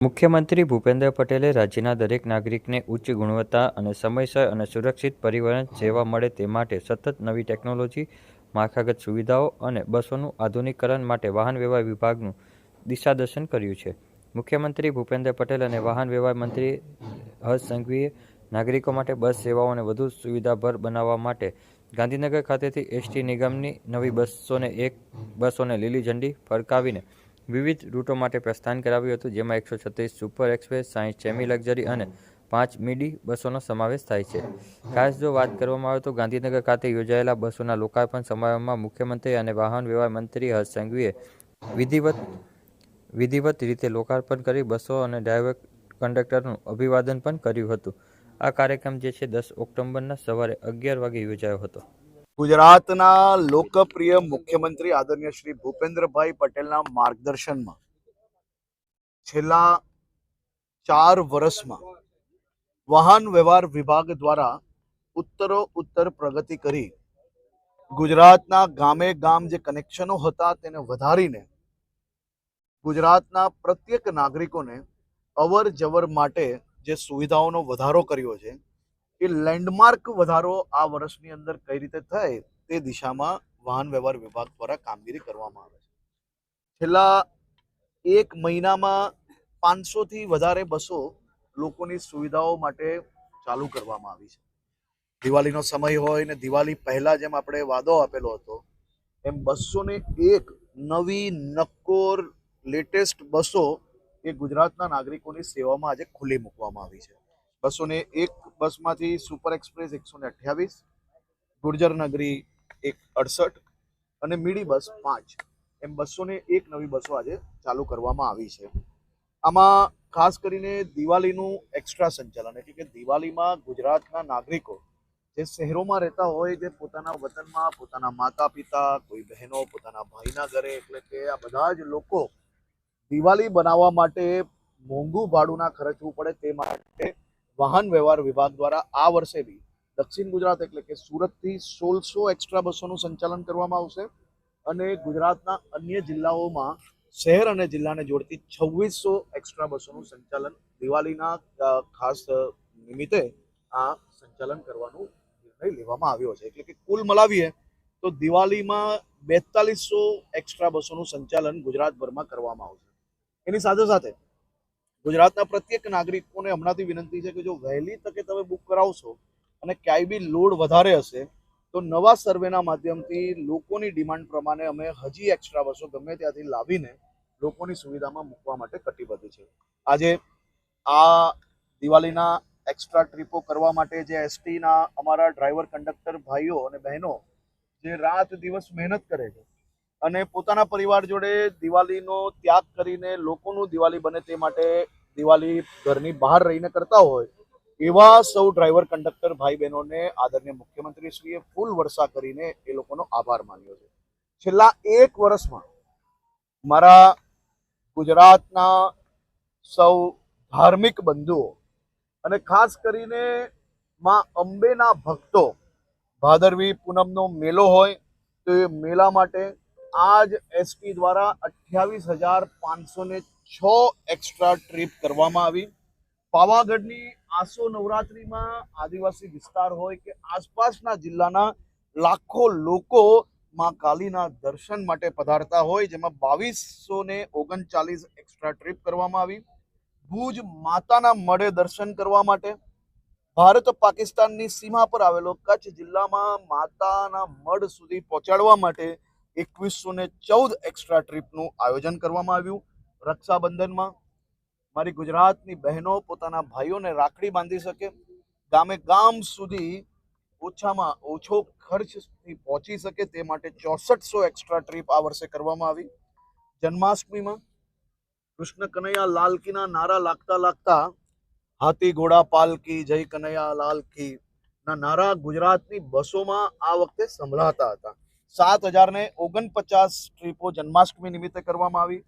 મુખ્યમંત્રી ભૂપેન્દ્ર પટેલે રાજ્યના દરેક નાગરિકને ઉચ્ચ ગુણવત્તા અને સમયસર અને સુરક્ષિત પરિવહન સેવા મળે તે માટે સતત નવી ટેકનોલોજી, માળખાગત સુવિધાઓ અને બસોનું આધુનિકરણ માટે વાહન વ્યવહાર વિભાગનું દિશાદર્શન કર્યું છે. મુખ્યમંત્રી ભૂપેન્દ્ર પટેલ અને વાહન વ્યવહાર મંત્રી હર્ષ સંઘવીએ નાગરિકો માટે બસ સેવાઓને વધુ સુવિધાભર બનાવવા માટે ગાંધીનગર ખાતેથી એસટી નિગમની નવી બસોને એક બસોને લીલી ઝંડી ફરકાવીને વિવિધ રૂટો માટે પ્રસ્થાન કરાવ્યું હતું, જેમાં એકસો છત્રીસ સુપર એક્સપ્રેસ સાહીઠ સેમી લક્ઝરી અને પાંચ મીડી બસોનો સમાવેશ થાય છે. ખાસ જો વાત કરવામાં આવે તો ગાંધીનગર ખાતે યોજાયેલા બસોના લોકાર્પણ સમારંભમાં મુખ્યમંત્રી અને વાહન વ્યવહાર મંત્રી હર્ષ સંઘવીએ વિધિવત વિધિવત રીતે લોકાર્પણ કરી બસો અને ડ્રાઈવર કંડક્ટરનું અભિવાદન પણ કર્યું હતું. આ કાર્યક્રમ જે છે, દસ ઓક્ટોબરના સવારે અગિયાર વાગે યોજાયો હતો. ગુજરાતના લોકપ્રિય મુખ્યમંત્રી આદરણીય શ્રી ભૂપેન્દ્રભાઈ પટેલના માર્ગદર્શનમાં છેલ્લા ચાર વર્ષમાં વાહન વ્યવહાર વિભાગ દ્વારા ઉત્તરો ઉત્તર પ્રગતિ કરી ગુજરાતના ગામે ગામ જે કનેક્શનો હતા તેને વધારીને ગુજરાતના પ્રત્યેક નાગરિકોને અવર જવર માટે જે સુવિધાઓનો વધારો કર્યો છે એ લેન્ડમાર્ક વધારો આ વર્ષની અંદર કઈ રીતે થાય તે દિશામાં વાહન વ્યવહાર વિભાગ દ્વારા કામગીરી કરવામાં આવે છે. છેલ્લા એક મહિનામાં પાંચસો થી વધારે બસો લોકોની સુવિધાઓ માટે ચાલુ કરવામાં આવી છે. દિવાળીનો સમય હોય ને દિવાળી પહેલા જેમ આપણે વાદો આપેલો હતો, એમ બસો ને એક નવી નક્કોર લેટેસ્ટ બસો એ ગુજરાતના નાગરિકોની સેવામાં આજે ખુલ્લી મૂકવામાં આવી છે. બસો ને એક બસમાંથી સુપર એક્સપ્રેસ એકસો ને અઠ્યાવીસ, ગુર્જર નગરી એક અડસઠ અને મીડી બસ પાંચ. એમ બસો ને એક નવી બસો આજે ચાલુ કરવામાં આવી છે. આમાં ખાસ કરીને દિવાળીનું એક્સ્ટ્રા સંચાલન, એટલે કે દિવાળીમાં ગુજરાતના નાગરિકો જે શહેરોમાં રહેતા હોય, જે પોતાના વતનમાં, પોતાના માતા પિતા કોઈ બહેનો, પોતાના ભાઈના ઘરે, એટલે કે આ બધા જ લોકો દિવાળી બનાવવા માટે મોંઘું ભાડું ના ખર્ચવું પડે તે માટે વાહન વ્યવહાર વિભાગ દ્વારા આ વર્ષે બી દક્ષિણ ગુજરાત એટલે કે સુરતથી સોળસો એક્સ્ટ્રા બસોનું સંચાલન કરવામાં આવશે અને ગુજરાતના અન્ય જિલ્લાઓમાં શહેર અને જિલ્લાને જોડતી છવ્વીસો એક્સ્ટ્રા બસોનું સંચાલન દિવાળીના ખાસ નિમિત્તે આ સંચાલન કરવાનું નિર્ણય લેવામાં આવ્યો છે. એટલે કે કુલ મલાવીએ તો દિવાળીમાં બેતાલીસો એક્સ્ટ્રા બસોનું સંચાલન ગુજરાતભરમાં કરવામાં આવશે. એની સાથે સાથે ગુજરાતના પ્રત્યેક નાગરિકોને હમણાંથી વિનંતી છે કે જો વહેલી તકે તમે બુક કરાવશો અને ક્યાંય બી લોડ વધારે હશે, તો નવા સર્વેના માધ્યમથી લોકોની ડિમાન્ડ પ્રમાણે અમે હજી એક્સ્ટ્રા બસો ગમે ત્યાંથી લાવીને લોકોની સુવિધામાં મૂકવા માટે કટિબદ્ધ છે. આજે આ દિવાળીના એક્સ્ટ્રા ટ્રીપો કરવા માટે જે એસટીના અમારા ડ્રાઈવર કંડક્ટર ભાઈઓ અને બહેનો જે રાત દિવસ મહેનત કરે છે અને પોતાના પરિવાર જોડે દિવાળીનો ત્યાગ કરીને લોકોનું દિવાળી બને તે માટે દિવાળી ઘરની બહાર રહીને કરતા હોય, એવા સૌ ડ્રાઈવર કંડક્ટર ભાઈ બહેનોને આદરણીય મુખ્યમંત્રીશ્રીએ ફૂલ વર્ષા કરીને એ લોકોનો આભાર માન્યો છે. છેલ્લા એક વર્ષમાં મારા ગુજરાતના સૌ ધાર્મિક બંધુઓ અને ખાસ કરીને માં અંબેના ભક્તો, ભાદરવી પૂનમનો મેલો હોય તો એ મેલા માટે આજ એસટી દ્વારા અઠ્યાવીસ હજાર પાંચસો ને છ એક્સ્ટ્રા ટ્રીપ કરવામાં આવી. પાવાગઢની આસો નવરાત્રિમાં આદિવાસી વિસ્તાર હોય કે આસપાસના જિલ્લાના લાખો લોકો માં કાલીના દર્શન માટે પધારતા હોય, જેમાં બાવીસો ને ઓગણચાલીસ એક્સ્ટ્રા ટ્રીપ કરવામાં આવી. ભુજ માતાના મળે દર્શન કરવા માટે ભારત પાકિસ્તાનની સીમા પર આવેલો કચ્છ જિલ્લામાં માતાના મઢ સુધી પહોંચાડવા માટે એકવીસો ને ચૌદ એક્સ્ટ્રા ટ્રીપનું આયોજન કરવામાં આવ્યું. રક્ષાબંધનમાં મારી ગુજરાતની બહેનો પોતાના ભાઈઓને રાખડી બાંધી શકે, ગામે ગામ સુધી ઓછામાં ઓછો ખર્ચથી પહોંચી શકે તે માટે ચોસઠસો એક્સ્ટ્રા ટ્રીપ આ વર્ષે કરવામાં આવી. જન્માષ્ટમીમાં કૃષ્ણ કનૈયા લાલકીના નારા લાગતા લાગતા હાથી ઘોડા પાલકી જય કનૈયા લાલકી ના નારા ગુજરાતની બસોમાં આ વખતે સંભળાતા હતા. સાત હજાર ને ઓગણપચાસ ટ્રીપો જન્માષ્ટમી નિમિત્તે કરવામાં આવી.